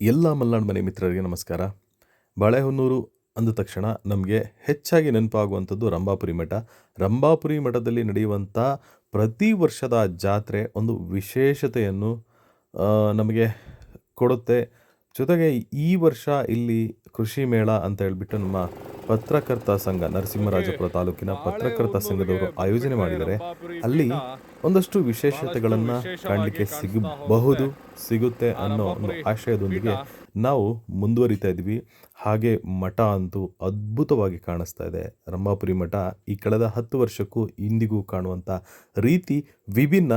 ಎಲ್ಲ ಮಲ್ನಾಡು ಮನೆ ಮಿತ್ರರಿಗೆ ನಮಸ್ಕಾರ. ಬಾಳೆಹೊನ್ನೂರು ಅಂದ ತಕ್ಷಣ ನಮಗೆ ಹೆಚ್ಚಾಗಿ ನೆನಪಾಗುವಂಥದ್ದು ರಂಭಾಪುರಿ ಮಠ. ರಂಭಾಪುರಿ ಮಠದಲ್ಲಿ ನಡೆಯುವಂಥ ಪ್ರತಿ ವರ್ಷದ ಜಾತ್ರೆ ಒಂದು ವಿಶೇಷತೆಯನ್ನು ನಮಗೆ ಕೊಡುತ್ತೆ. ಜೊತೆಗೆ ಈ ವರ್ಷ ಇಲ್ಲಿ ಕೃಷಿ ಮೇಳ ಅಂತ ಹೇಳಿಬಿಟ್ಟು ನಮ್ಮ ಪತ್ರಕರ್ತ ಸಂಘ, ನರಸಿಂಹರಾಜಪುರ ತಾಲೂಕಿನ ಪತ್ರಕರ್ತ ಸಂಘದವರು ಆಯೋಜನೆ ಮಾಡಿದ್ದಾರೆ. ಅಲ್ಲಿ ಒಂದಷ್ಟು ವಿಶೇಷತೆಗಳನ್ನು ಕಾಣಲಿಕ್ಕೆ ಸಿಗಬಹುದು, ಸಿಗುತ್ತೆ ಅನ್ನೋ ಒಂದು ಆಶಯದೊಂದಿಗೆ ನಾವು ಮುಂದುವರಿತಾ ಇದ್ವಿ ಹಾಗೆ ಮಠ ಅಂತೂ ಅದ್ಭುತವಾಗಿ ಕಾಣಿಸ್ತಾ ಇದೆ. ರಂಭಾಪುರಿ ಮಠ ಈ ಕಳೆದ ಹತ್ತು ವರ್ಷಕ್ಕೂ ಇಂದಿಗೂ ಕಾಣುವಂಥ ರೀತಿ ವಿಭಿನ್ನ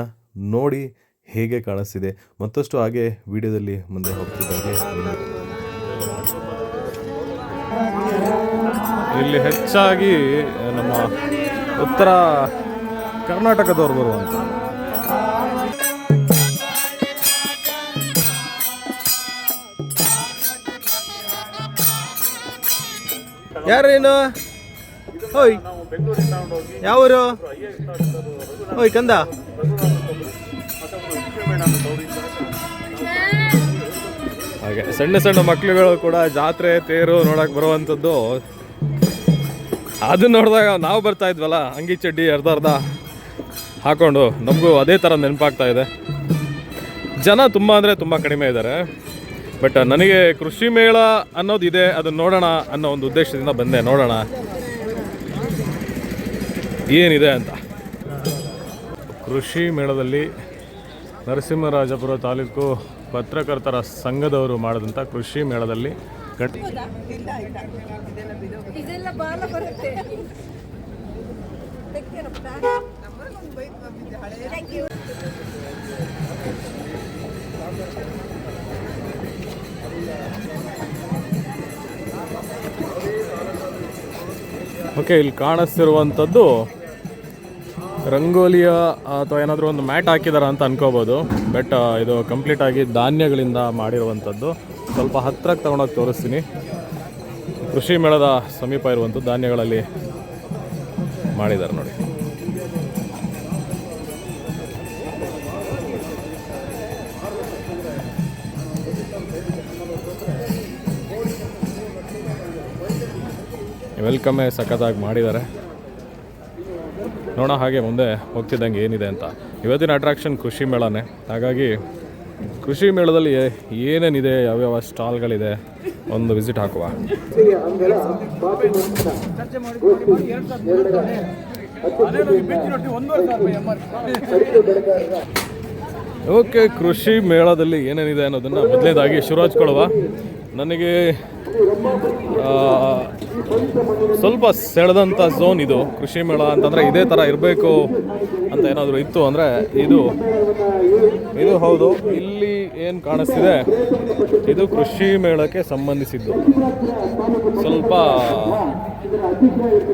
ನೋಡಿ ಹೇಗೆ ಕಾಣಿಸ್ತಿದೆ. ಮತ್ತಷ್ಟು ಹಾಗೆ ವಿಡಿಯೋದಲ್ಲಿ ಮುಂದೆ ಹೋಗ್ತಿದ್ದಾಗೆ ಇಲ್ಲಿ ಹೆಚ್ಚಾಗಿ ನಮ್ಮ ಉತ್ತರ ಕರ್ನಾಟಕದವ್ರು ಬರುವಂಥ ಯಾರೇನು ಓಯ್. ಯಾವೂರು? ಓಯ್, ಕಂದ. ಹಾಗೆ, ಸಣ್ಣ ಸಣ್ಣ ಮಕ್ಕಳುಗಳು ಕೂಡ ಜಾತ್ರೆ ತೇರು ನೋಡಕ್ ಬರುವಂಥದ್ದು ಅದನ್ನ ನೋಡಿದಾಗ ನಾವು ಬರ್ತಾ ಇದ್ವಲ್ಲ, ಅಂಗಿ ಚಡ್ಡಿ ಅರ್ಧ ಅರ್ಧ. ಹಾಕೊಂಡು ನಮಗೂ ಅದೇ ಥರ ನೆನಪಾಗ್ತಾ ಇದೆ. ಜನ ತುಂಬ ಅಂದರೆ ತುಂಬ ಕಡಿಮೆ ಇದ್ದಾರೆ. ಬಟ್ ನನಗೆ ಕೃಷಿ ಮೇಳ ಅನ್ನೋದಿದೆ ಅದನ್ನ ನೋಡೋಣ ಅನ್ನೋ ಒಂದು ಉದ್ದೇಶದಿಂದ ಬಂದೆ. ನೋಡೋಣ. ಏನಿದೆ ಅಂತ. ಕೃಷಿ ಮೇಳದಲ್ಲಿ ನರಸಿಂಹರಾಜಪುರ ತಾಲೂಕು ಪತ್ರಕರ್ತರ ಸಂಘದವರು ಮಾಡಿದಂಥ ಕೃಷಿ ಮೇಳದಲ್ಲಿ ಗಟ್ ಬರುತ್ತೆ. ಓಕೆ, ಇಲ್ಲಿ ಕಾಣಿಸ್ತಿರುವಂಥದ್ದು ರಂಗೋಲಿಯ ಅಥವಾ ಏನಾದರೂ ಒಂದು ಮ್ಯಾಟ್ ಹಾಕಿದಾರ ಅಂತ ಅನ್ಕೋಬೋದು. ಬಟ್ ಇದು ಕಂಪ್ಲೀಟ್ ಆಗಿ ಧಾನ್ಯಗಳಿಂದ ಮಾಡಿರುವಂಥದ್ದು. ಸ್ವಲ್ಪ ಹತ್ತಿರಕ್ಕೆ ತಗೊಂಡೋಗಿ ತೋರಿಸ್ತೀನಿ. ಕೃಷಿ ಮೇಳದ ಸಮೀಪ ಇರುವಂಥದ್ದು ಧಾನ್ಯಗಳಲ್ಲಿ ಮಾಡಿದ್ದಾರೆ ನೋಡಿ. ವೆಲ್ಕಮ್ಮೇ ಸಖತ್ತಾಗಿ ಮಾಡಿದ್ದಾರೆ. ನೋಡೋಣ ಹಾಗೆ ಮುಂದೆ ಹೋಗ್ತಿದ್ದಂಗೆ ಏನಿದೆ ಅಂತ. ಇವತ್ತಿನ ಅಟ್ರಾಕ್ಷನ್ ಕೃಷಿ ಮೇಳನೇ. ಹಾಗಾಗಿ ಕೃಷಿ ಮೇಳದಲ್ಲಿ ಏನೇನಿದೆ, ಯಾವ್ಯಾವ ಸ್ಟಾಲ್ಗಳಿದೆ, ಒಂದು ವಿಸಿಟ್ ಹಾಕುವ. ಓಕೆ, ಕೃಷಿ ಮೇಳದಲ್ಲಿ ಏನೇನಿದೆ ಅನ್ನೋದನ್ನು ಮೊದಲನೇದಾಗಿ ಶುರು ಹಚ್ಕೊಳ್ಳುವ ನನಗೆ ಸ್ವಲ್ಪ ಸೆಳೆದಂಥ ಝೋನ್ ಇದು. ಕೃಷಿ ಮೇಳ ಅಂತಂದರೆ ಇದೇ ಥರ ಇರಬೇಕು ಅಂತ ಏನಾದರೂ ಇತ್ತು ಅಂದರೆ ಇದು. ಇದು ಹೌದು. ಇಲ್ಲಿ ಏನು ಕಾಣಿಸ್ತಿದೆ? ಇದು ಕೃಷಿ ಮೇಳಕ್ಕೆ ಸಂಬಂಧಿಸಿದ್ದು. ಸ್ವಲ್ಪ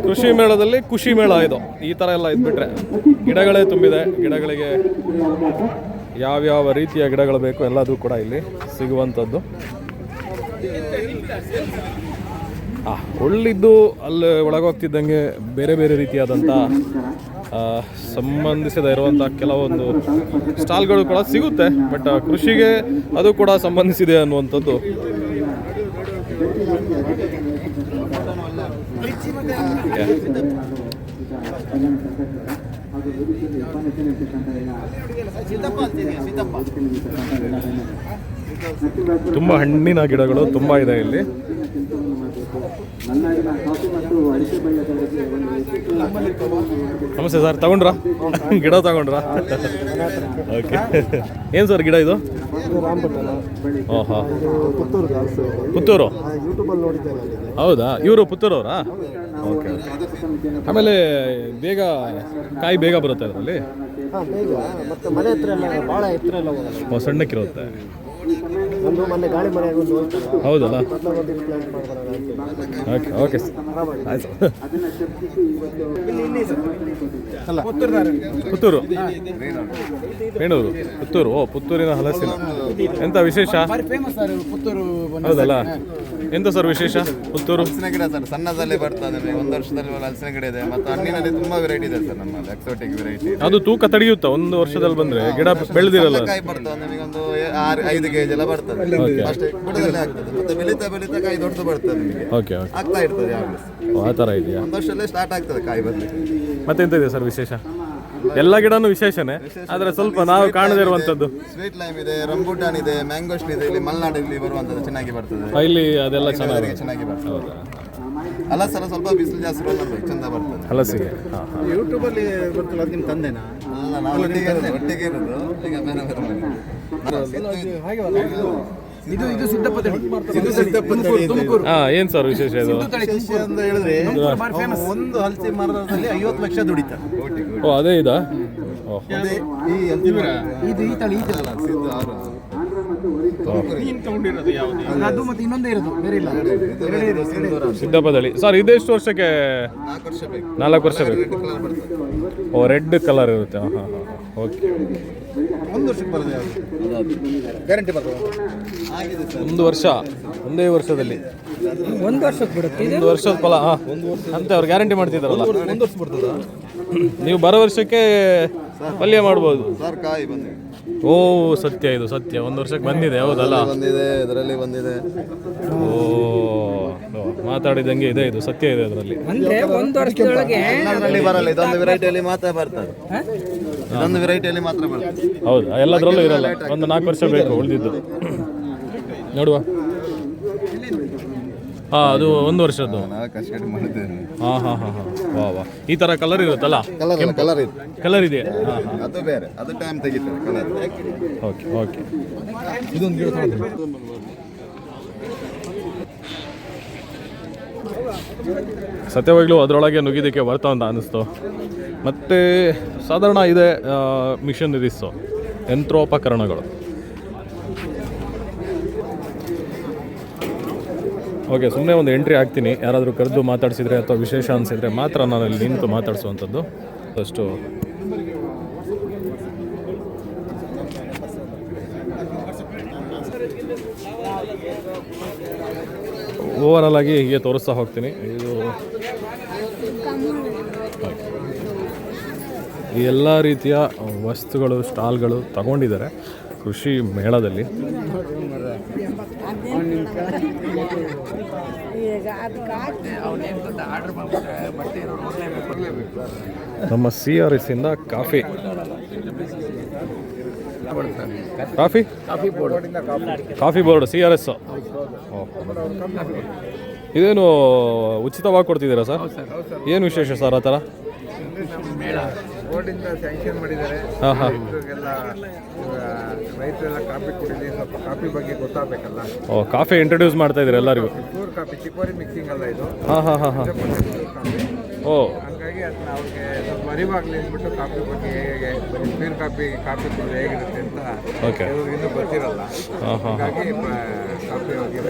ಕೃಷಿ ಮೇಳದಲ್ಲಿ ಖುಷಿ ಮೇಳ ಇದು. ಈ ಥರ ಎಲ್ಲ ಇದ್ಬಿಟ್ರೆ ಗಿಡಗಳೇ ತುಂಬಿದೆ. ಗಿಡಗಳಿಗೆ ಯಾವ್ಯಾವ ರೀತಿಯ ಗಿಡಗಳು ಬೇಕು ಎಲ್ಲದೂ ಕೂಡ ಇಲ್ಲಿ ಸಿಗುವಂಥದ್ದು. ಒಳ್ಳಿದ್ದು ಅಲ್ಲಿ ಒಳಗೋಗ್ತಿದ್ದಂಗೆ ಬೇರೆ ಬೇರೆ ರೀತಿಯಾದಂಥ ಸಂಬಂಧಿಸಿದ ಇರುವಂಥ ಕೆಲವೊಂದು ಸ್ಟಾಲ್ಗಳು ಕೂಡ ಸಿಗುತ್ತೆ, ಬಟ್ ಕೃಷಿಗೆ ಅದು ಕೂಡ ಸಂಬಂಧಿಸಿದೆ ಅನ್ನುವಂಥದ್ದು. ತುಂಬ ಹಣ್ಣಿನ ಗಿಡಗಳು ತುಂಬ ಇದೆ ಇಲ್ಲಿ. ನಮಸ್ತೆ ಸರ್ ತಗೊಂಡ್ರಾ? ಗಿಡ ತಗೊಂಡ್ರಾ? ಓಕೆ. ಏನು ಸರ್ ಗಿಡ ಇದು? ಪುತ್ತೂರು? ಹೌದಾ? ಇವರು ಪುತ್ತೂರವರಾ? ಓಕೆ ಆಮೇಲೆ ಬೇಗ ಕಾಯಿ ಬೇಗ ಬರುತ್ತೆ ಅದರಲ್ಲಿ ಸಣ್ಣಕ್ಕಿರುತ್ತೆ. ಒಂದು ಮೊನ್ನೆ ಗಾಳಿ ಮನೆ ಒಂದು ಹೌದಲ್ಲ ಓಕೆ ಓಕೆ ಆಯ್ತು. ಅಲ್ಲ ಪುತ್ತೂರು. ಬೇಣೂರು ಪುತ್ತೂರು. ಓ ಪುತ್ತೂರಿನ ಹಲಸಿನ. ಎಂತ ವಿಶೇಷ? ಫೇಮಸ್ ಸರ್ ಪುತ್ತೂರು ಹೌದಲ್ಲ? ಎಂತ ಸರ್ ವಿಶೇಷ ಪುತ್ತೂರು? ಹಲಸಿನ ಗಿಡ ಸರ್ ಸಣ್ಣದಲ್ಲೇ ಬರ್ತಾ ಇದೆ. ಒಂದು ವರ್ಷದಲ್ಲಿ ಒಂದು ಹಲಸಿನ ಗಿಡ ಇದೆ. ಮತ್ತು ಹಣ್ಣಿನಲ್ಲಿ ತುಂಬಾ ವೆರೈಟಿ ಇದೆ ಸರ್ ನಮ್ಮಲ್ಲಿ ಎಕ್ಸೋಟಿಕ್ ವೆರೈಟಿ ಅದು ತೂಕ ತಡೆಯುತ್ತಾ? ಒಂದು ವರ್ಷದಲ್ಲಿ ಬಂದ್ರೆ ಗಿಡ ಬೆಳೆದಿರಲ್ಲ? ಕಾಯಿ ಬರ್ತದೆ ನಿಮಗೆ ಒಂದು ಆರು ಐದು ಕೆಜಿ ಎಲ್ಲ ಬರ್ತದೆ. ಅಷ್ಟೇ ಬುಡದಲ್ಲೇ ಆಗ್ತದೆ. ಮತ್ತೆ ಬೆಳೀತಾ ಬೆಳೀತಾ ಕಾಯಿ ದೊಡ್ಡದು ಬರ್ತದೆ ನಿಮಗೆ. ಓಕೆ ಓಕೆ ಆಗ್ತಾ ಇರ್ತದೆ ಯಾವಾಗಲೂ ಓ, ಆ ಥರ ಇದೆಯಾ? ಒಂದು ವರ್ಷದಲ್ಲೇ ಸ್ಟಾರ್ಟ್ ಆಗ್ತದೆ ಕಾಯಿ ಬರ್ಲಿಕ್ಕೆ ಮತ್ತೆಂತ ಇದೆ ಸರ್ ವಿಶೇಷ? ಎಲ್ಲ ಗಿಡನೂ ವಿಶೇಷನೇ? ಆದರೆ ಸ್ವಲ್ಪ ನಾವು ಕಾಣದೇ ಇರುವಂಥದ್ದು ಸ್ವೀಟ್ ಲೈಮ್ ಇದೆ ರಂಬೂಟಾನ್ ಇದೆ ಮ್ಯಾಂಗೋಸ್ಟ್ ಇದೆ ಇಲ್ಲಿ ಮಲೆನಾಡಲ್ಲಿ ಬರುವಂಥದ್ದು ಚೆನ್ನಾಗಿ ಬರ್ತದೆ. ಆ, ಇಲ್ಲಿ ಅದೆಲ್ಲ ಚೆನ್ನಾಗಿ ಬೆಳವಣಿಗೆ ಚೆನ್ನಾಗಿ ಬರ್ತದೆ. ಹಲಸೆಲ್ಲ ಸ್ವಲ್ಪ ಬಿಸಿಲು ಜಾಸ್ತಿ ಬರ್ತದೆ ಚಂದ ಬರ್ತದೆ. ಹಲಸಿಗೆ. ಹಾಂ ಅಲ್ಲಿ ಯೂಟ್ಯೂಬಲ್ಲಿ ಬರ್ತಲ್ಲ ಅದು ನಿಮ್ಮ ತಂದೆನಾ? ಅಲ್ಲ, ನಾವು ಒಟ್ಟಿಗೆ ಇರೋದು, ಒಟ್ಟಿಗೆ ಇರೋದು ಈಗ ಬೇರೆ ಬೇರೆ ಇದು ಇದು ಸಿದ್ದಪ್ಪತಳಿ ಇದು ಸಿದ್ದಪ್ಪತಳಿ ತುಮಕೂರು. ಹಾಂ ಏನು ಸರ್ ವಿಶೇಷ ಇದು? ವಿಶೇಷ ಅಂತ ಹೇಳಿದ್ರೆ ಒಂದು ಹಲಸೆ ಮರದಲ್ಲಿ ಐವತ್ತು ಲಕ್ಷ ದುಡಿತಾರೆ. ಓ ಅದೇ ಇದಾ? ಈ ಇದು ಈ ತಳಿ ಇದೆಲ್ಲ. ಅದು ಮತ್ತೆ ಇನ್ನೊಂದೇ ಇರೋದು ಬೇರೆ ಇಲ್ಲ. ಎರಡೇ ಇರೋದು, ಎರಡೇ ಇರೋದು. ಸಿದ್ದಪ್ಪದಳಿ ಸರ್ ಇದೆಷ್ಟು ವರ್ಷಕ್ಕೆ ನಾಲ್ಕು ವರ್ಷ ಬೇಕು. ಓ ರೆಡ್ ಕಲರ್ ಇರುತ್ತೆ. ಹಾಂ ಹಾಂ ಹಾಂ ಓಕೆ. ಒಂದು ವರ್ಷಕ್ಕೆ ಬರೋದು ಯಾವುದು? ಗ್ಯಾರಂಟಿ ಬರ್ತದೆ ಆಗಿದೆ ಸರ್. ಒಂದು ವರ್ಷ ಒಂದೇ ವರ್ಷದಲ್ಲಿ. ಒಂದು ವರ್ಷಕ್ಕೆ ಬಿಡುತ್ತೆ ಒಂದು ವರ್ಷದ ಫಲ ಹಾಂ. ಅಂತ ಅವ್ರು ಗ್ಯಾರಂಟಿ ಮಾಡ್ತಿದ್ದಾರಲ್ಲ. ಒಂದು ವರ್ಷ ಬರ್ತದ? ನೀವು ಬರೋ ವರ್ಷಕ್ಕೆ ಪಲ್ಯ ಮಾಡ್ಬೋದು. ಸರ್ ಕಾಯಿ ಬಂದಿದೆ. ಓ ಸತ್ಯ ಇದು ಸತ್ಯ. ಒಂದು ವರ್ಷಕ್ಕೆ ಬಂದಿದೆ ಹೌದಲ್ಲ? ಬಂದಿದೆ ಇದರಲ್ಲಿ ಬಂದಿದೆ. ಓ ಓ, ಮಾತಾಡಿದಂಗೆ ಇದೆ ಇದು ಸತ್ಯ ಇದೆ ಅದರಲ್ಲಿ. ಅಂದ್ರೆ ಒಂದು ವರ್ಷದೊಳಗೆ ಅದರಲ್ಲಿ ಬರಲ್ಲ ಇದೊಂದು ವೆರೈಟಿಯಲ್ಲಿ ಮಾತ್ರ ಬರ್ತದೆ. ಇದೊಂದು ವೆರೈಟಿಯಲ್ಲಿ ಮಾತ್ರ ಬರ್ತದೆ. ಹೌದು ಎಲ್ಲದರಲ್ಲೂ ಇರಲ್ಲ. ಒಂದು ನಾಲ್ಕು ವರ್ಷ ಬೇಕು ಉಳಿದಿದ್ದು. ನೋಡುವ. ಹಾಂ ಅದು ಒಂದು ವರ್ಷದ್ದು. ನಾವು ಹಾಂ ಹಾಂ ಹಾಂ ಹಾಂ. ವಾ ವಾ. ಈ ಥರ ಕಲರ್ ಇರುತ್ತಲ್ಲ? ಕಲರ್ ಕಲರ್ ಇದೆ. ಕಲರ್ ಇದೆ ಹಾಂ ಹಾಂ. ಅದು ಬೇರೆ. ಅದು ಟೈಮ್ ತೆಗಿತದೆ ಕಲರ್ ಓಕೆ ಓಕೆ ಇದೊಂದು ಗಿಡ ಸತ್ಯವಾಗ್ಲೂ ಅದರೊಳಗೆ ನುಗ್ಗಿದ್ದಕ್ಕೆ ಬರ್ತಾ ಅಂತ ಅನ್ನಿಸ್ತು. ಮತ್ತು ಸಾಧಾರಣ ಇದೆ ಮಿಷನರೀಸು ಯಂತ್ರೋಪಕರಣಗಳು. ಓಕೆ ಸುಮ್ಮನೆ ಒಂದು ಎಂಟ್ರಿ ಹಾಕ್ತೀನಿ. ಯಾರಾದರೂ ಕರೆದು ಮಾತಾಡಿಸಿದ್ರೆ ಅಥವಾ ವಿಶೇಷ ಅನಿಸಿದ್ರೆ ಮಾತ್ರ ನಾನು ಅಲ್ಲಿ ನಿಂತು ಮಾತಾಡಿಸುವಂಥದ್ದು. ಅಷ್ಟು ಓವರಾಲ್ ಆಗಿ ಹೀಗೆ ತೋರಿಸ್ತಾ ಹೋಗ್ತೀನಿ. ಇದು ಎಲ್ಲ ರೀತಿಯ ವಸ್ತುಗಳು, ಸ್ಟಾಲ್ಗಳು ತಗೊಂಡಿದ್ದಾರೆ ಕೃಷಿ ಮೇಳದಲ್ಲಿ. ನಮ್ಮ ಸಿ ಆರ್ ಎಸ್ ಇಂದ coffee. Coffee? Coffee board coffee board C R S ಇದೇನು ಉಚಿತವಾಗಿ ಕೊಡ್ತಿದ್ದೀರಾ ಸರ್? ಏನು ವಿಶೇಷ ಸರ್ ಆ ಥರ? ಬೋರ್ಡಿಂದ ಸ್ಯಾಂಕ್ಷನ್ ಮಾಡಿದ್ದಾರೆ. ಹಾಂ ಹಾಂ. ರೈತರಿಗೆಲ್ಲ ರೈತರೆಲ್ಲ ಕಾಫಿ ಕುಡಿಲಿ ಸ್ವಲ್ಪ ಕಾಫಿ ಬಗ್ಗೆ ಗೊತ್ತಾಗಬೇಕಲ್ಲ. ಓ ಕಾಫಿ ಇಂಟ್ರೊಡ್ಯೂಸ್ ಮಾಡ್ತಾ ಇದ್ದೀರಾ ಎಲ್ಲರಿಗೂ? ಕಾಫಿ ಚಿಕೋರಿ ಮಿಕ್ಸಿಂಗ್ ಅಲ್ಲ ಇದು. ಹಾಂ ಹಾಂ ಹಾಂ ಹಾಂ. ಓ. ಹಂಗಾಗಿ ಅದನ್ನ ಅವ್ರಿಗೆ ಸ್ವಲ್ಪ ಅರಿವಾಗಲಿ ಅಂದ್ಬಿಟ್ಟು ಕಾಫಿ ಬಗ್ಗೆ ಹೇಗೆ ಪ್ಯೂರ್ ಕಾಫಿ ಕಾಫಿ ಕುಡಿದ್ರೆ ಹೇಗಿರುತ್ತೆ ಅಂತ ಓಕೆ. ಇವ್ರಿಗೆ ಇನ್ನೂ ಗೊತ್ತಿರಲ್ಲ. ಹಾಂ ಹಾಂ ಹಾಗಾಗಿ ಕಾಫಿ ಅವ್ರಿಗೆ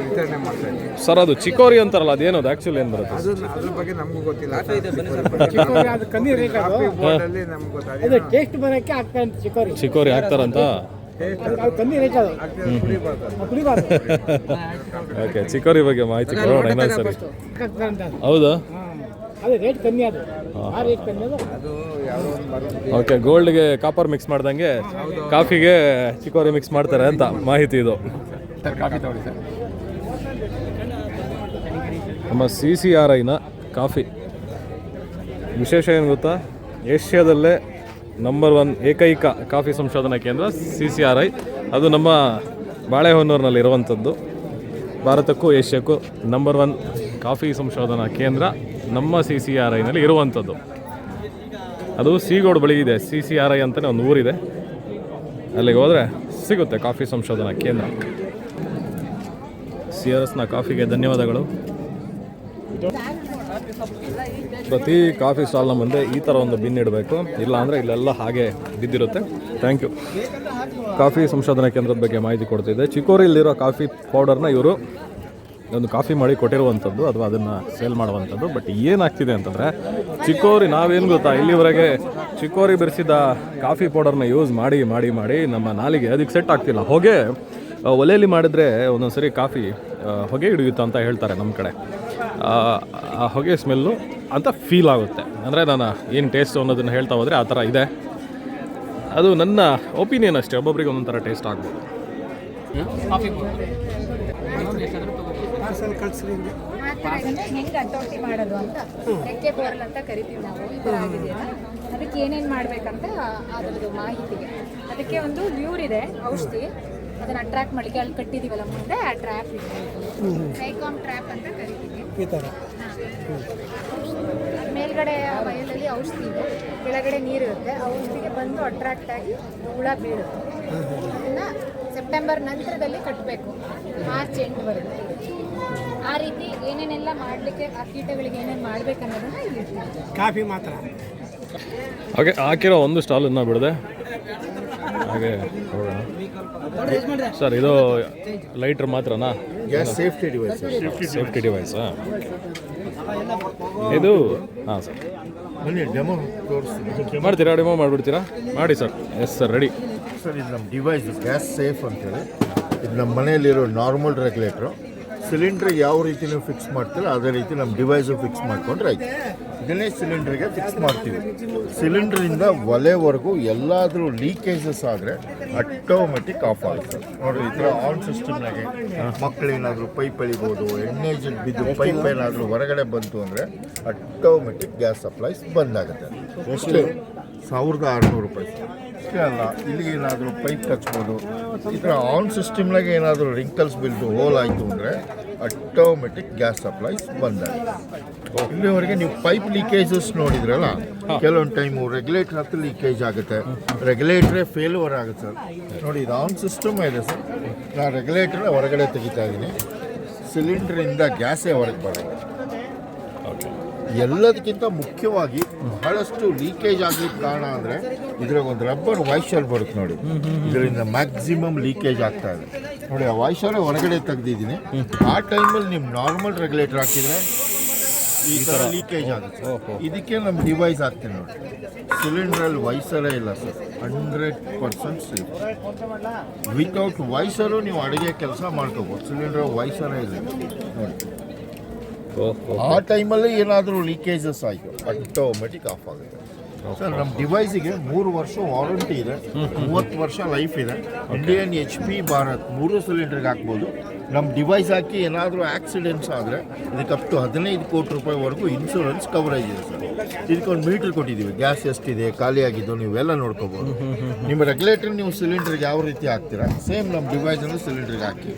ವಿತರಣೆ ಮಾಡ್ತಾ ಇದ್ದೀವಿ ಸರ್ ಅದು ಚಿಕೋರಿ ಅಂತಾರಲ್ಲ ಅದೇನದು ಆ್ಯಕ್ಚುಲಿ ಏನು ಬರುತ್ತೆ? ಅದು ಅದ್ರ ಬಗ್ಗೆ ನಮಗೂ ಗೊತ್ತಿಲ್ಲ. ಅದು ಬೋರ್ಡಲ್ಲಿ ನಮ್ಗೆ ಗೊತ್ತಾಗಿದೆ ಟೇಸ್ಟ್ ಬರೋಕ್ಕೆ ಆಗ್ತಾ ಉಂಟು ಚಿಕೋರಿ ಚಿಕೋರಿ ಹಾಕ್ತಾರಂತ ಓಕೆ ಚಿಕೋರಿ ಬಗ್ಗೆ ಮಾಹಿತಿ ಕೊಡೋಣ ಇನ್ನೊಂದು ಸರಿ ಹೌದಾ? ಓಕೆ, ಗೋಲ್ಡ್ಗೆ ಕಾಪರ್ ಮಿಕ್ಸ್ ಮಾಡ್ದಂಗೆ ಕಾಫಿಗೆ ಚಿಕೋರಿ ಮಿಕ್ಸ್ ಮಾಡ್ತಾರೆ ಅಂತ ಮಾಹಿತಿ ಇದು. ನಮ್ಮ ಸಿ ಸಿ ಆರ್ ಐನ ಕಾಫಿ. ವಿಶೇಷ ಏನು ಗೊತ್ತಾ? ಏಷ್ಯಾದಲ್ಲೇ ನಂಬರ್ ಒನ್ ಏಕೈಕ ಕಾಫಿ ಸಂಶೋಧನಾ ಕೇಂದ್ರ ಸಿ ಸಿ ಆರ್ ಐ ಅದು ನಮ್ಮ ಬಾಳೆಹೊನ್ನೂರಿನಲ್ಲಿ ಇರುವಂಥದ್ದು. ಭಾರತಕ್ಕೂ ಏಷ್ಯಾಕ್ಕೂ ನಂಬರ್ ಒನ್ ಕಾಫಿ ಸಂಶೋಧನಾ ಕೇಂದ್ರ ನಮ್ಮ ಸಿ ಸಿ ಆರ್ ಐನಲ್ಲಿ ಇರುವಂಥದ್ದು. ಅದು ಸೀಗೋಡು ಬಳಿ ಇದೆ ಸಿ ಸಿ ಆರ್ ಐ ಅಂತಲೇ ಒಂದು ಊರಿದೆ. ಅಲ್ಲಿಗೆ ಹೋದರೆ ಸಿಗುತ್ತೆ ಕಾಫಿ ಸಂಶೋಧನಾ ಕೇಂದ್ರ. ಸಿ ಆರ್ ಎಸ್ನ ಕಾಫಿಗೆ ಧನ್ಯವಾದಗಳು. ಪ್ರತಿ ಕಾಫಿ ಸ್ಟಾಲ್ನ ಮುಂದೆ ಈ ಥರ ಒಂದು ಬಿನ್ ಇಡಬೇಕು. ಇಲ್ಲ ಅಂದರೆ ಇಲ್ಲೆಲ್ಲ ಹಾಗೆ ಬಿದ್ದಿರುತ್ತೆ. ಥ್ಯಾಂಕ್ ಯು ಕಾಫಿ ಸಂಶೋಧನಾ ಕೇಂದ್ರದ ಬಗ್ಗೆ ಮಾಹಿತಿ ಕೊಡ್ತಿದ್ದೆ. ಚಿಕ್ಕೋರಿಲ್ಲಿರೋ ಕಾಫಿ ಪೌಡರ್ನ ಇವರು ಒಂದು ಕಾಫಿ ಮಾಡಿ ಕೊಟ್ಟಿರುವಂಥದ್ದು, ಅಥವಾ ಅದನ್ನು ಸೇಲ್ ಮಾಡುವಂಥದ್ದು. ಬಟ್ ಏನಾಗ್ತಿದೆ ಅಂತಂದರೆ, ಚಿಕ್ಕೋರಿ ನಾವೇನು ಗೊತ್ತಾ? ಇಲ್ಲಿವರೆಗೆ ಚಿಕ್ಕೋರಿ ಬೆರೆಸಿದ ಕಾಫಿ ಪೌಡರ್ನ ಯೂಸ್ ಮಾಡಿ ಮಾಡಿ ಮಾಡಿ ನಮ್ಮ ನಾಲಿಗೆ ಅದಕ್ಕೆ ಸೆಟ್ ಆಗ್ತಿಲ್ಲ. ಹೊಗೆ, ಒಲೆಯಲ್ಲಿ ಮಾಡಿದರೆ ಒಂದೊಂದು ಸರಿ ಕಾಫಿ ಹೊಗೆ ಹಿಡಿಯುತ್ತೆ ಅಂತ ಹೇಳ್ತಾರೆ ನಮ್ಮ ಕಡೆ. ಆ, ಆ ಹೊಗೆ ಸ್ಮೆಲ್ಲು ಅಂತ ಫೀಲ್ ಆಗುತ್ತೆ. ಅಂದರೆ ನಾನು ಏನು ಟೇಸ್ಟ್ ಅನ್ನೋದನ್ನು ಹೇಳ್ತಾ ಹೋದರೆ ಆ ಥರ ಇದೆ. ಅದು ನನ್ನ ಒಪಿನಿಯನ್ ಅಷ್ಟೇ. ಒಬ್ಬೊಬ್ರಿಗೆ ಒಂದೊಂದು ಥರ ಟೇಸ್ಟ್ ಆಗ್ಬೋದು. ಹೆಂಗೆ. ಹತೋಟಿ ಮಾಡೋದು ಅಂತ? ರೆಕ್ಕೆ ಬೋರಲ್ ಅಂತ ಕರಿತೀವಿ ನಾವು. ಈ ಥರ ಆಗಿದೆಯಲ್ಲ ಅದಕ್ಕೆ ಏನೇನು ಮಾಡಬೇಕಂತ ಅದರದ್ದು ಮಾಹಿತಿಗೆ. ಅದಕ್ಕೆ ಒಂದು ಲ್ಯೂರ್ ಇದೆ ಔಷಧಿ. ಅದನ್ನ ಅಟ್ರಾಕ್ಟ್ ಮಾಡಲಿಕ್ಕೆ ಅಲ್ಲಿ ಕಟ್ಟಿದೀವಲ್ಲ ಮುಂದೆ ಆ ಟ್ರ್ಯಾಪ್ ಇದೆ. ಸೈಕಾಮ್ ಟ್ರ್ಯಾಪ್ ಅಂತ ಕರಿತೀವಿ. ಈ ಥರ. ಮೇಲ್ಗಡೆ ಬಯಲಲ್ಲಿ ಔಷಧಿ ಇದೆ. ಕೆಳಗಡೆ ನೀರಿರುತ್ತೆ ಆ ಔಷಧಿಗೆ ಬಂದು ಅಟ್ರಾಕ್ಟ್ ಆಗಿ ಹುಳ ಬೀಳುತ್ತೆ. ಅದನ್ನ ಸೆಪ್ಟೆಂಬರ್ ನಂತರದಲ್ಲಿ ಕಟ್ಟಬೇಕು ಮಾರ್ಚ್ ಬರುತ್ತೆ ಆ ರೀತಿ ಏನೇನೆಲ್ಲ ಮಾಡಲಿಕ್ಕೆ ಆ ಕೀಟಗಳಿಗೆ ಏನೇನು ಮಾಡಬೇಕನ್ನೋದನ್ನ ಇಲ್ಲಿ ಕಾಫಿ ಮಾತ್ರ. ಹಾಗೆ ಹಾಕಿರೋ ಒಂದು ಸ್ಟಾಲನ್ನು ಬಿಡದೆ. ಹಾಗೆ ಹೋಗೋಣ. ಸರ್ ಇದು lighter ಮಾತ್ರನಾ? Gas safety device. Safety ಡಿವೈಸಾ ಇದು ಹಾಂ ಸರ್. ಬನ್ನಿ ಡೆಮೋ ತೋರಿಸ್ತೀನಿ. ಮಾಡ್ತೀರಾ ಡೆಮೋ ಮಾಡಿಬಿಡ್ತೀರಾ? ಮಾಡಿ sir. Yes sir ready sir ಇದು ನಮ್ಮ ಡಿವೈಸ್ ಗ್ಯಾಸ್ ಸೇಫ್ ಅಂತೇಳಿ. ಇದು ನಮ್ಮ ಮನೆಯಲ್ಲಿರೋ ನಾರ್ಮಲ್ ರೆಗ್ಯುಲೇಟ್ರು. ಸಿಲಿಂಡ್ರಿಗೆ ಯಾವ ರೀತಿ ನೀವು ಫಿಕ್ಸ್ ಮಾಡ್ತೀರೋ, ಅದೇ ರೀತಿ ನಮ್ಮ ಡಿವೈಸು ಫಿಕ್ಸ್ ಮಾಡಿಕೊಂಡ್ರೆ ಆಯ್ತು. ಇದನ್ನೇ ಸಿಲಿಂಡ್ರಿಗೆ ಫಿಕ್ಸ್ ಮಾಡ್ತೀವಿ. ಸಿಲಿಂಡ್ರಿಂದ ಒಲೆವರೆಗೂ ಎಲ್ಲಾದರೂ ಲೀಕೇಜಸ್ ಆದರೆ ಆಟೋಮೆಟಿಕ್ ಆಫ್ ಆಗುತ್ತೆ. ನೋಡಿರಿ, ಈ ಥರ ಆನ್ ಸಿಸ್ಟಮ್ನಾಗೆ ಮಕ್ಕಳೇನಾದರೂ ಪೈಪ್ ಎಳಿಬೋದು ಎಣ್ಣೆ ಬಿದ್ದು ಪೈಪ್ ಏನಾದರೂ ಹೊರಗಡೆ ಬಂತು ಅಂದರೆ ಆಟೋಮೆಟಿಕ್ ಗ್ಯಾಸ್ ಸಪ್ಲೈಸ್ ಬಂದಾಗುತ್ತೆ ಎಷ್ಟು ಸಾವಿರದ ಆರುನೂರು ರೂಪಾಯಿ. ಅಷ್ಟೇ ಅಲ್ಲ ಇಲ್ಲಿ ಏನಾದರೂ ಪೈಪ್ ಕಚ್ಬೋದು ಈ ಥರ ಆನ್ ಸಿಸ್ಟಮ್ನಾಗೆ ಏನಾದರೂ ರಿಂಕಲ್ಸ್ ಬಿಲ್ದು ಹೋಲ್ ಆಯಿತು ಅಂದರೆ ಆಟೋಮೆಟಿಕ್ ಗ್ಯಾಸ್ ಸಪ್ಲೈಸ್ ಬಂದ ಇಲ್ಲಿವರೆಗೆ ನೀವು ಪೈಪ್ ಲೀಕೇಜಸ್ ನೋಡಿದ್ರಲ್ಲ ಕೆಲವೊಂದು ಟೈಮು ರೆಗ್ಯುಲೇಟರ್ ಹತ್ರ ಲೀಕೇಜ್ ಆಗುತ್ತೆ. ರೆಗ್ಯುಲೇಟ್ರೇ ಫೇಲ್ಯೂರ್ ಆಗುತ್ತೆ ಸರ್. ನೋಡಿ ಇದು ಆನ್ ಸಿಸ್ಟಮ್ ಇದೆ ಸರ್. ನಾನು ರೆಗ್ಯುಲೇಟರ್ ಹೊರಗಡೆ ತೆಗಿತಾ ಇದ್ದೀನಿ. ಸಿಲಿಂಡ್ರಿಂದ ಗ್ಯಾಸೇ ಹೊರಗೆ ಬರೋದು ಎಲ್ಲದಕ್ಕಿಂತ ಮುಖ್ಯವಾಗಿ ಬಹಳಷ್ಟು ಲೀಕೇಜ್ ಆಗಲಿಕ್ಕೆ ಕಾರಣ ಅಂದರೆ ಇದ್ರಾಗ ಒಂದು ರಬ್ಬರ್ ವಾಯ್ಶಾಲ್ ಬರುತ್ತೆ ನೋಡಿ. ಇದರಿಂದ ಮ್ಯಾಕ್ಸಿಮಮ್ ಲೀಕೇಜ್ ಆಗ್ತಾ ಇದೆ. ನೋಡಿ ಆ ವಾಯ್ಶಾಲೇ ಒಳಗಡೆ ತೆಗ್ದಿದ್ದೀನಿ. ಆ ಟೈಮಲ್ಲಿ ನಿಮ್ಮ ನಾರ್ಮಲ್ ರೆಗ್ಯುಲೇಟರ್ ಹಾಕಿದ್ರೆ ಈ ಥರ ಲೀಕೇಜ್ ಆಗುತ್ತೆ. ಇದಕ್ಕೆ ನಮ್ಮ ಡಿವೈಸ್ ಹಾಕ್ತೀನಿ ನೋಡಿ. ಸಿಲಿಂಡ್ರಲ್ಲಿ ವೈಸರೇ ಇಲ್ಲ sir. Hundred percent safe without washer ನೀವು ಅಡುಗೆ ಕೆಲಸ ಮಾಡ್ಕೋಬೋದು. ಸಿಲಿಂಡರ್ ವಾಯ್ಸರೇ ಇಲ್ಲ ನೋಡಿ. ಆ ಟೈಮಲ್ಲಿ ಏನಾದರೂ ಲೀಕೇಜಸ್ ಆಯಿತು ಆಟೋಮೆಟಿಕ್ ಆಫ್ ಆಗುತ್ತೆ. ಸರ್ ನಮ್ಮ ಡಿವೈಸಿಗೆ ಮೂರು ವರ್ಷ ವಾರಂಟಿ ಇದೆ, ಮೂವತ್ತು ವರ್ಷ ಲೈಫ್ ಇದೆ. ಇಂಡಿಯನ್ ಎಚ್ ಪಿ ಭಾರತ್ ಮೂರು ಸಿಲಿಂಡರ್ಗೆ ಹಾಕ್ಬೋದು. ನಮ್ಮ ಡಿವೈಸ್ ಹಾಕಿ ಏನಾದರೂ ಆಕ್ಸಿಡೆಂಟ್ಸ್ ಆದರೆ ಇದಕ್ಕೆ ಅಪ್ ಟು ಹದಿನೈದು ಕೋಟಿ ರೂಪಾಯಿವರೆಗೂ ಇನ್ಶೂರೆನ್ಸ್ ಕವರೇಜ್ ಇದೆ ಸರ್ ಇದಕ್ಕೊಂದು ಮೀಟ್ರ್ ಕೊಟ್ಟಿದ್ದೀವಿ. ಗ್ಯಾಸ್ ಎಷ್ಟಿದೆ ಖಾಲಿಯಾಗಿದ್ದು ನೀವೆಲ್ಲ ನೋಡ್ಕೋಬೋದು. ನಿಮ್ಮ ರೆಗ್ಯುಲೇಟರ್ ನೀವು ಸಿಲಿಂಡರ್ಗೆ ಯಾವ ರೀತಿ ಹಾಕ್ತೀರಾ? ಸೇಮ್ ನಮ್ಮ ಡಿವೈಸನ್ನು ಸಿಲಿಂಡರ್ಗೆ ಹಾಕಿ.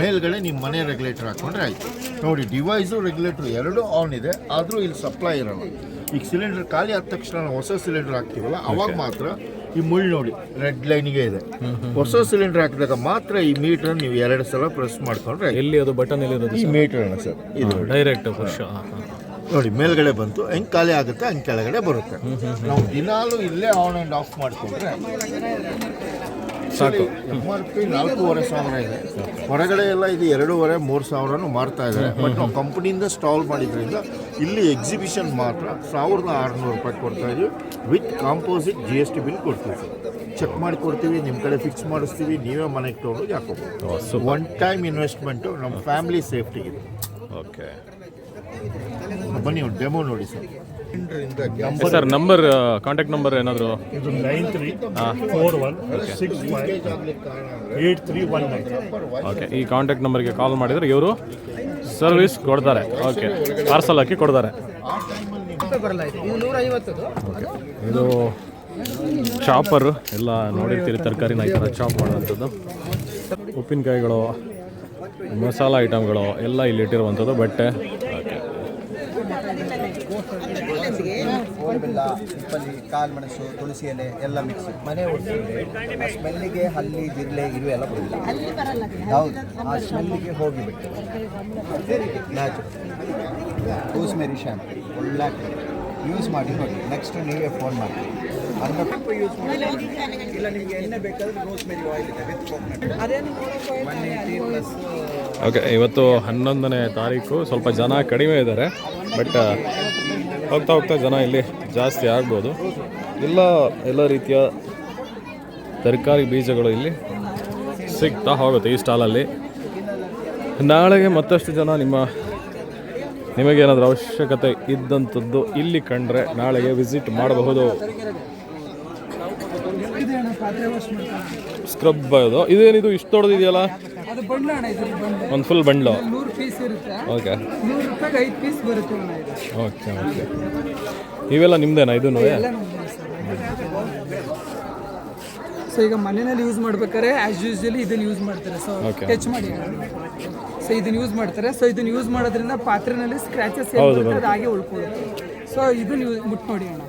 ಮೇಲ್ಗಡೆ ನಿಮ್ಮ ಮನೆ ರೆಗ್ಯುಲೇಟರ್ ಹಾಕ್ಕೊಂಡ್ರೆ ಆಯಿತು. ನೋಡಿ ಡಿವೈಸು ರೆಗ್ಯುಲೇಟರ್ ಎರಡೂ ಆನ್ ಇದೆ, ಆದರೂ ಇಲ್ಲಿ ಸಪ್ಲೈ ಇರೋಲ್ಲ. ಈಗ ಸಿಲಿಂಡರ್ ಖಾಲಿ ಆದ ತಕ್ಷಣ ನಾವು ಹೊಸ ಸಿಲಿಂಡರ್ ಹಾಕ್ತೀವಲ್ಲ ಅವಾಗ ಮಾತ್ರ ಈ ಮುಳ್ಳು ನೋಡಿ ರೆಡ್ ಲೈನ್ಗೆ ಇದೆ. ಹೊಸ ಸಿಲಿಂಡರ್ ಹಾಕಿದಾಗ ಮಾತ್ರ ಈ ಮೀಟರ್ ನೀವು ಎರಡು ಸಲ ಪ್ರೆಸ್ ಮಾಡ್ಕೊಂಡ್ರೆ ಎಲ್ಲಿ ಅದು ಬಟನ್ ಎಲ್ಲಿರೋದು ಈ ಮೀಟರ್ ಸರ್ ಇದು ಡೈರೆಕ್ಟ್ ನೋಡಿ ಮೇಲ್ಗಡೆ ಬಂತು ಹೆಂಗೆ ಖಾಲಿ ಆಗುತ್ತೆ ಹಂಗೆ ಕೆಳಗಡೆ ಬರುತ್ತೆ. ನಾವು ದಿನಾಲು ಇಲ್ಲೇ ಆನ್ ಆ್ಯಂಡ್ ಆಫ್ ಮಾಡಿಕೊಂಡ್ರೆ ಸಾಕು. ಎಂ ಆರ್ ಪಿ ನಾಲ್ಕೂವರೆ ಸಾವಿರ ಇದೆ. ಹೊರಗಡೆ ಎಲ್ಲ ಇದು ಎರಡೂವರೆ ಮೂರು ಸಾವಿರನೂ ಮಾರ್ತಾ ಇದ್ದಾರೆ ಬಟ್ ನಾವು ಕಂಪ್ನಿಯಿಂದ ಸ್ಟಾಲ್ ಮಾಡಿದ್ರಿಂದ ಇಲ್ಲಿ ಎಕ್ಸಿಬಿಷನ್ ಮಾತ್ರ ಸಾವಿರದ ಆರುನೂರು ರೂಪಾಯಿ ಕೊಡ್ತಾ ಇದೀವಿ. With composite G S T bill ಕೊಡ್ತೀವಿ. ಚೆಕ್ ಮಾಡಿ ಕೊಡ್ತೀವಿ ನಿಮ್ಮ ಕಡೆ ಫಿಕ್ಸ್ ಮಾಡಿಸ್ತೀವಿ ನೀವೇ ಮನೆಗೆ ತೊಗೊಂಡು ಹಾಕೋಬೋದು ಒನ್ ಟೈಮ್ ಇನ್ವೆಸ್ಟ್ಮೆಂಟು ನಮ್ಮ ಫ್ಯಾಮಿಲಿ ಸೇಫ್ಟಿಗೆ ಓಕೆ ಬನ್ನಿ ಒಂದು ಡೆಮೋ ನೋಡಿ sir. Sir number contact number ಏನಾದರೂ? ಇದು nine three four one six five eight three one nine okay ಈ ಕಾಂಟ್ಯಾಕ್ಟ್ ನಂಬರ್ಗೆ ಕಾಲ್ ಮಾಡಿದರೆ ಇವರು ಸರ್ವಿಸ್ ಕೊಡ್ತಾರೆ. ಓಕೆ ಪಾರ್ಸಲ್ ಹಾಕಿ ಕೊಡ್ತಾರೆ. ಇದು ಚಾಪರ್ ಎಲ್ಲ ನೋಡಿರ್ತೀರಿ ತರಕಾರಿನ ಈ ಥರ ಚಾಪ್ ಮಾಡುವಂಥದ್ದು. ಉಪ್ಪಿನಕಾಯಿಗಳು ಮಸಾಲ ಐಟಮ್ಗಳು ಎಲ್ಲ ಇಲ್ಲಿ ಇಟ್ಟಿರುವಂಥದ್ದು ಬಟ್ಟೆ. ಓಕೆ ಬೆಲ್ಲ ಉಪ್ಪಲ್ಲಿ ಕಾಳು ಮೆಣಸು ತುಳಸಿ ಎಲೆ ಎಲ್ಲ ಮಿಕ್ಸ್ ಮನೆ ಒಟ್ಟಿಗೆ ಆ ಸ್ಮೆಲ್ಲಿಗೆ ಹಲ್ಲಿ ಜಿರ್ಲೆ ಇರು ಎಲ್ಲ ಬರೋದಿಲ್ಲ. ಹೌದು ಆ ಸ್ಮೆಲ್ಲಿಗೆ ಹೋಗಿಬಿಟ್ಟು. ನ್ಯಾಚುರಲ್ ರೋಸ್ಮೆರಿ ಶ್ಯಾಂಪು ಒಳ್ಳೆ ಯೂಸ್ ಮಾಡಿ ನೋಡಿ. ನೆಕ್ಸ್ಟ್ ನೀವೇ ಫೋನ್ ಮಾಡಿ. ಅರ್ಧ ಕಪ್ ಯೂಸ್ ಮಾಡಿ. ಇಲ್ಲ ನಿಮಗೆ ಎಣ್ಣೆ ಬೇಕಾದ್ರೆ ರೋಸ್ಮೆರಿ ಆಯಿಲ್ ಇದೆ with coconut one eighty plus okay ಇವತ್ತು ಹನ್ನೊಂದನೇ ತಾರೀಕು. ಸ್ವಲ್ಪ ಜನ ಕಡಿಮೆ ಇದ್ದಾರೆ. ಬಟ್ ಹೋಗ್ತಾ ಹೋಗ್ತಾ ಜನ ಇಲ್ಲಿ ಜಾಸ್ತಿ ಆಗ್ಬೋದು. ಎಲ್ಲ ಎಲ್ಲ ರೀತಿಯ ತರಕಾರಿ ಬೀಜಗಳು ಇಲ್ಲಿ ಸಿಗ್ತಾ ಹೋಗುತ್ತೆ ಈ ಸ್ಟಾಲಲ್ಲಿ. ನಾಳೆಗೆ ಮತ್ತಷ್ಟು ಜನ ನಿಮ್ಮ ನಿಮಗೇನಾದರೂ ಅವಶ್ಯಕತೆ ಇದ್ದಂಥದ್ದು ಇಲ್ಲಿ ಕಂಡ್ರೆ ನಾಳೆಗೆ ವಿಸಿಟ್ ಮಾಡಬಹುದು. ಸ್ಕ್ರಬ್ ಅದು. ಇದೇನಿದು, ಇಷ್ಟು ದೊಡ್ಡದಿದೆಯಲ್ಲ? ಅದು ಬಂಡ್ಲ ಅಣ್ಣ ಇದ್ರಲ್ಲಿ ಬಂಡ್ಲು. ಒಂದು ಫುಲ್ ಬಂಡ್ಲು. ನೂರು ಪೀಸ್ ಇರುತ್ತೆ. ಓಕೆ ನೂರು ರೂಪಾಯಿಗೆ ಐದು ಪೀಸ್ ಬರುತ್ತೆ ಅಣ್ಣ ಇದು. ಓಕೆ ಓಕೆ ಇವೆಲ್ಲ ನಿಮ್ದೇನಾ? ಇದು ಎಲ್ಲ ನಮ್ದು ಸರ್. ಸೊ ಈಗ ಮನೆಯಲ್ಲಿ ಯೂಸ್ ಮಾಡ್ಬೇಕಾದ್ರೆ ಆ್ಯಸ್ ಯೂಸ್ವಲಿ ಇದನ್ನ ಯೂಸ್ ಮಾಡ್ತಾರೆ. So Okay. ಟಚ್ ಮಾಡಿ ಸೊ ಇದನ್ನ ಯೂಸ್ ಮಾಡ್ತಾರೆ. ಸೊ ಇದನ್ನ ಯೂಸ್ ಮಾಡೋದ್ರಿಂದ ಪಾತ್ರೆನಲ್ಲಿ ಸ್ಕ್ರಾಚಸ್ ಅದು ಹಾಗೆ ಉಳ್ಕೊಳ್ಳುತ್ತೆ. ಸೊ ಇದನ್ನ ಮುಟ್ ನೋಡಿ ಅಣ್ಣ.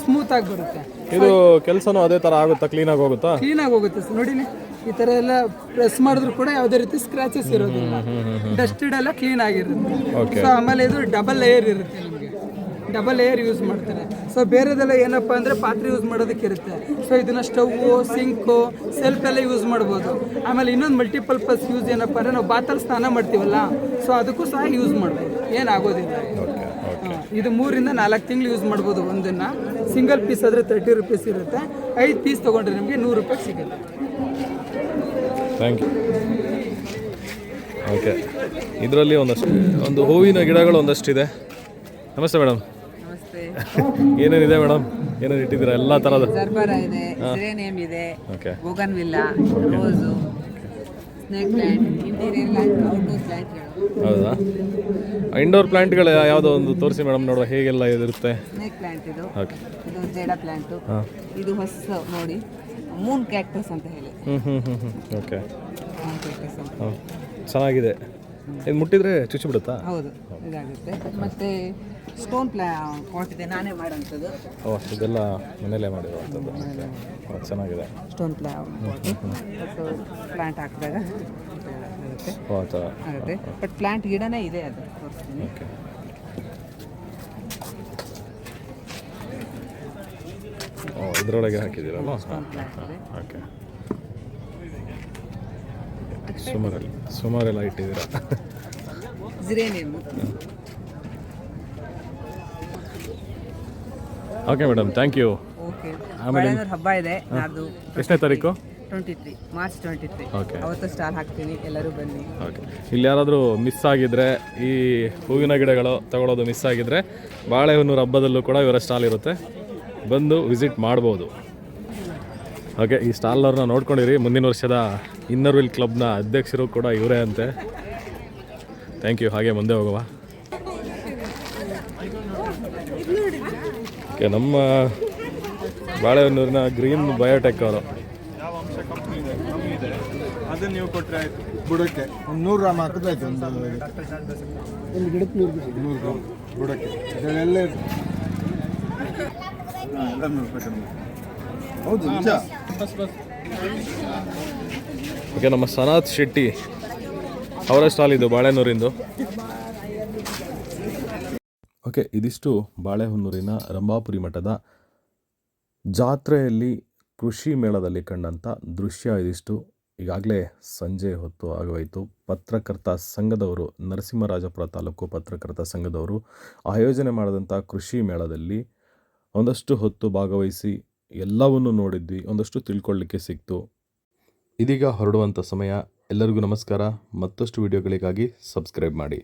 ಸ್ಮೂತ್ ಆಗಿ ಬರುತ್ತೆ. ಇದು ಕೆಲಸನೂ ಅದೇ ಥರ ಆಗುತ್ತಾ? ಕ್ಲೀನಾಗಿ ಹೋಗುತ್ತಾ? ಕ್ಲೀನಾಗಿ ಹೋಗುತ್ತೆ ಸರ್. ನೋಡಿ ಈ ಥರ ಎಲ್ಲ ಪ್ರೆಸ್ ಮಾಡಿದ್ರು ಕೂಡ ಯಾವುದೇ ರೀತಿ ಸ್ಕ್ರಾಚಸ್ ಇರೋದಿಲ್ಲ. ಡಸ್ಟೆಡ್ ಎಲ್ಲ ಕ್ಲೀನ್ ಆಗಿರುತ್ತೆ. ಸೊ ಆಮೇಲೆ ಇದು ಡಬಲ್ ಲೇಯರ್ ಇರುತ್ತೆ ನಿಮಗೆ. ಡಬಲ್ ಲೇಯರ್ ಯೂಸ್ ಮಾಡ್ತಾರೆ. ಸೊ ಬೇರೆದೆಲ್ಲ ಏನಪ್ಪ ಅಂದರೆ ಪಾತ್ರೆ ಯೂಸ್ ಮಾಡೋದಕ್ಕೆ ಇರುತ್ತೆ. ಸೊ ಇದನ್ನ ಸ್ಟವ್ ಸಿಂಕು ಸೆಲ್ಫ್ ಎಲ್ಲ ಯೂಸ್ ಮಾಡ್ಬೋದು. ಆಮೇಲೆ ಇನ್ನೊಂದು ಮಲ್ಟಿಪರ್ಪಸ್ ಯೂಸ್ ಏನಪ್ಪ ಅಂದರೆ ನಾವು ಬಾತಲ್ಲಿ ಸ್ನಾನ ಮಾಡ್ತೀವಲ್ಲ ಸೊ ಅದಕ್ಕೂ ಸಹ ಯೂಸ್ ಮಾಡ್ಬೋದು. ಏನಾಗೋದಿಲ್ಲ. ಇದು ಮೂರಿಂದ ನಾಲ್ಕು ತಿಂಗಳು ಯೂಸ್ ಮಾಡ್ಬೋದು ಒಂದನ್ನ. ಸಿಂಗಲ್ ಪೀಸ್ ಆದರೆ ತರ್ಟಿ ರುಪೀಸ್ ಇರುತ್ತೆ. ಐದು ಪೀಸ್ ತಗೊಂಡ್ರೆ ನಿಮಗೆ ನೂರು ರೂಪಾಯಿ ಸಿಗುತ್ತೆ. ಥ್ಯಾಂಕ್ ಯು ಓಕೆ ಇದರಲ್ಲಿ ಒಂದಷ್ಟು ಒಂದು ಹೂವಿನ ಗಿಡಗಳು ಒಂದಷ್ಟಿದೆ. ನಮಸ್ತೆ ಮೇಡಮ್ ಏನೇನಿದೆ ಮೇಡಮ್ ಏನೇನು ಇಟ್ಟಿದ್ದೀರಾ? ಎಲ್ಲ ಥರದ ಸರ್ಬರ ಇದೆ ಸಿರೇನಿಯಂ ಇದೆ okay bougainvillea rose snake plant interior plant outdoor ಪ್ಲಾಂಟ್ಗಳು ಹೌದಾ? ಇಂಡೋರ್ ಪ್ಲಾಂಟ್ಗಳು ಯಾವುದೋ ಒಂದು ತೋರಿಸಿ ಮೇಡಮ್ ನೋಡುವ ಹೇಗೆಲ್ಲ ಇದಿರುತ್ತೆ ಸ್ನೇಕ್ ಪ್ಲಾಂಟ್ ಇದು. ಓಕೆ ಇದು ಜೇಡ ಪ್ಲಾಂಟು ಇದು ಹೊಸ ನೋಡಿ. ಮೂನ್ ಕ್ಯಾಕ್ಟಸ್ ಅಂತ ಹೇಳಿ. ಹ್ಞೂ ಹ್ಞೂ ಹ್ಞೂ ಹ್ಞೂ ಓಕೆ ಮೂನ್ ಕ್ಯಾಕ್ಟಸ್ ಅಂತ ಹಾಂ ಚೆನ್ನಾಗಿದೆ. ಇದು ಮುಟ್ಟಿದ್ರೆ ಚುಚ್ಚಿ ಬಿಡುತ್ತಾ? ಹೌದು ಇದಾಗುತ್ತೆ. ಮತ್ತೆ ಸ್ಟೋನ್ ಪ್ಲಾ ಪಾಟ್ ಇದೆ ನಾನೇ ಮಾಡೋಂಥದ್ದು ಓ ಇದೆಲ್ಲ ಮನೇಲೆ ಮಾಡಿರುವಂಥದ್ದು. ಚೆನ್ನಾಗಿದೆ. ಸ್ಟೋನ್ ಪ್ಲಾ ಸೊ ಪ್ಲಾಂಟ್ ಹಾಕಿದಾಗ ಆಗುತ್ತೆ. ಓ ಆ ಥರ ಆಗುತ್ತೆ ಬಟ್ ಪ್ಲಾಂಟ್ ಗಿಡನೇ ಇದೆ ಅದು. ತೋರಿಸ್ತೀನಿ ಓಕೆ ಓ ಇದರೊಳಗೆ ಹಾಕಿದ್ದೀರಲ್ಲ ಓಕೆ ಸುಮಾರಲ್ಲಿ ಸುಮಾರೆಲ್ಲ ಇಟ್ಟಿದ್ದೀರಾ? ಓಕೆ ಮೇಡಮ್ ಥ್ಯಾಂಕ್ ಯು ಆಮೇಲೆ- ಹಬ್ಬ ಇದೆ. ಎಷ್ಟನೇ ತಾರೀಕು? Twenty three March twenty three. ಅವತ್ತು ಸ್ಟಾಲ್ ಹಾಕ್ತೀನಿ. ಎಲ್ಲರೂ ಬನ್ನಿ. ಓಕೆ ಇಲ್ಲಿ ಯಾರಾದರೂ ಮಿಸ್ ಆಗಿದ್ರೆ ಈ ಹೂವಿನ ಗಿಡಗಳು ತಗೊಳ್ಳೋದು ಮಿಸ್ ಆಗಿದ್ರೆ ಬಾಳೆಹೊನ್ನೂರು ಹಬ್ಬದಲ್ಲೂ ಕೂಡ ಇವರ ಸ್ಟಾಲ್ ಇರುತ್ತೆ. ಬಂದು ವಿಸಿಟ್ ಮಾಡ್ಬೋದು. ಓಕೆ ಈ ಸ್ಟಾಲ್ನವ್ರನ್ನ ನೋಡ್ಕೊಂಡಿರಿ ಮುಂದಿನ ವರ್ಷದ ಇನ್ನರ್ ವಿಲ್ ಕ್ಲಬ್ನ ಅಧ್ಯಕ್ಷರು ಕೂಡ ಇವರೇ ಅಂತೆ. ಥ್ಯಾಂಕ್ ಯು ಹಾಗೆ ಮುಂದೆ ಹೋಗುವ. ಓಕೆ ನಮ್ಮ ಬಾಳೆಹೊನ್ನೂರಿನ ಗ್ರೀನ್ ಬಯೋಟೆಕ್ ಅವರು. ಅದನ್ನ ನೀವು ಕೊಟ್ಟರೆ ಆಯ್ತು. ಬುಡಕ್ಕೆ. ಒಂದು ನೂರು ಗ್ರಾಮ್ ಹಾಕಿದ್ರೆ ಆಯ್ತು. ಒಂದು ಗಿಡಕ್ಕೆ ನೂರು ಗ್ರಾಮ್. ಬುಡಕ್ಕೆ. ಇದರಲ್ಲೆಲ್ಲ ಹೌದು ನಿಜ ಓಕೆ, ನಮ್ಮ ಸನಾಥ್ ಶೆಟ್ಟಿ ಅವರ ಸ್ಟಾಲ್ ಇದು ಬಾಳೆನೂರಿಂದು ಓಕೆ, ಇದಿಷ್ಟು ಬಾಳೆಹೊನ್ನೂರಿನ ರಂಭಾಪುರಿ ಮಠದ ಜಾತ್ರೆಯಲ್ಲಿ ಕೃಷಿ ಮೇಳದಲ್ಲಿ ಕಂಡಂಥ ದೃಶ್ಯ ಇದಿಷ್ಟು. ಈಗಾಗಲೇ ಸಂಜೆ ಹೊತ್ತು ಆಗೋಯಿತು ಪತ್ರಕರ್ತ ಸಂಘದವರು, ನರಸಿಂಹರಾಜಪುರ ತಾಲೂಕು ಪತ್ರಕರ್ತ ಸಂಘದವರು ಆಯೋಜನೆ ಮಾಡಿದಂಥ ಕೃಷಿ ಮೇಳದಲ್ಲಿ ಒಂದಷ್ಟು ಹೊತ್ತು ಭಾಗವಹಿಸಿ ಎಲ್ಲವನ್ನು ನೋಡಿದ್ವಿ, ಒಂದಷ್ಟು ತಿಳ್ಕೊಳ್ಳಿಕ್ಕೆ ಸಿಕ್ತು. ಇದೀಗ ಹೊರಡುವಂಥ ಸಮಯ. ಎಲ್ಲರಿಗೂ ನಮಸ್ಕಾರ. ಮತ್ತಷ್ಟು ವಿಡಿಯೋಗಳಿಗಾಗಿ ಸಬ್ಸ್ಕ್ರೈಬ್ ಮಾಡಿ.